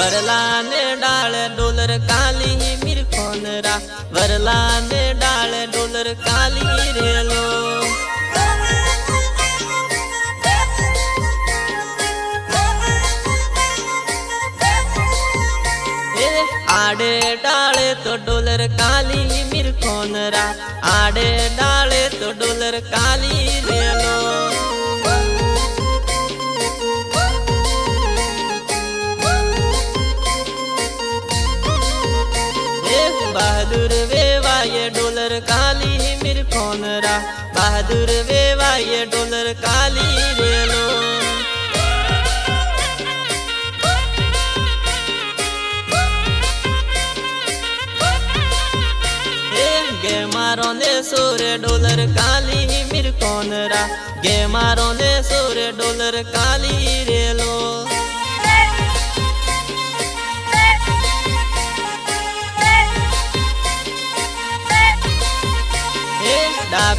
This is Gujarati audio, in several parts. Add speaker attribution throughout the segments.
Speaker 1: વરલાને ડાળે ડોલર કાલી મીરખોનરા વરલાને ડાળે ડોલર કાલી રેલો એ આડે ડાળે તો ડોલર કાલી ડોલર કાલી મીરખોનરા બહાદુર વેવાય ડોલર કાલી રેલો ગે મારો ને સોરે ડોલર કાલી મીરખોનરા ગે મારો ને સોરે ડોલર કાલી રેલો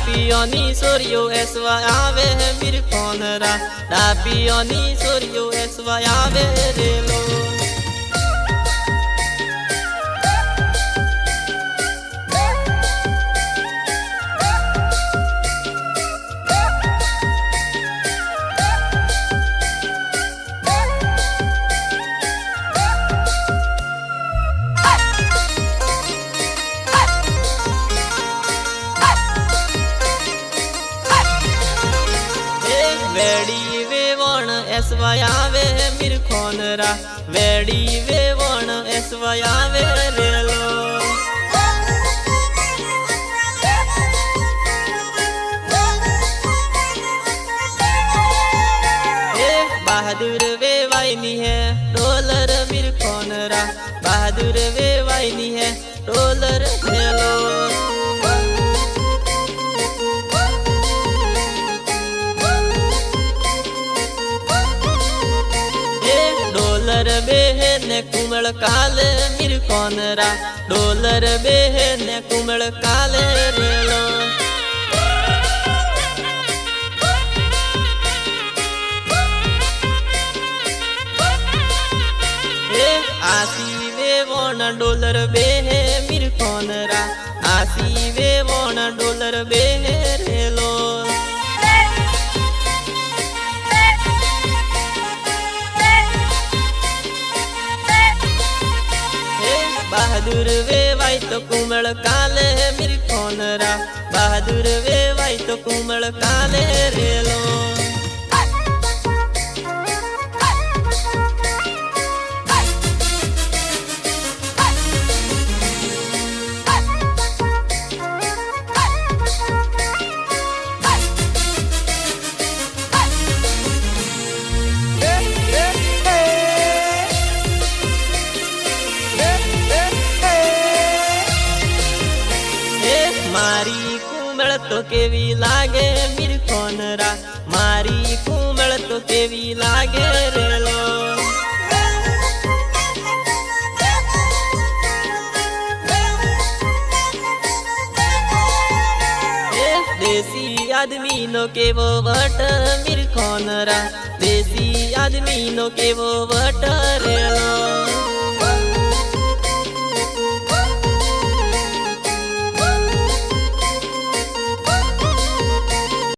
Speaker 1: ડાપીઓની સૂર્યો એસવા આવે મીરખોનરા ડાપીઓની સૂર્યો એસવા આવે રેલો વેડી વેવણ એસવાય આવે મીરખોનરા વેડી વેવણ એસવાય આવે રેલો એ બહાદુર વેવાય ની હે ડોલર મીરખોનરા બહાદુર વેવાય ની હે ડોલર કુમળ કાલે મીરખોનરા ડોલર બેહેને કુમળ કાલે રેલો. આસી વે વેવણ ડોલર બેહે મીરખોનરા આસી વેવણ ડોલર બેહે રેલો. બહાદુર વેવાય તો કુમળ કાલે મીરખોનરા બહાદુર વેવાય તો કુમળ કાલે રેલો. કુમળ તો કેવી લાગે મીરખોનરા મારી કુમળ તો કેવી લાગે રેલો એ દેશી આદમી નો કેવો વટ મીરખોનરા દેશી આદમી નો કેવો વટ રેલો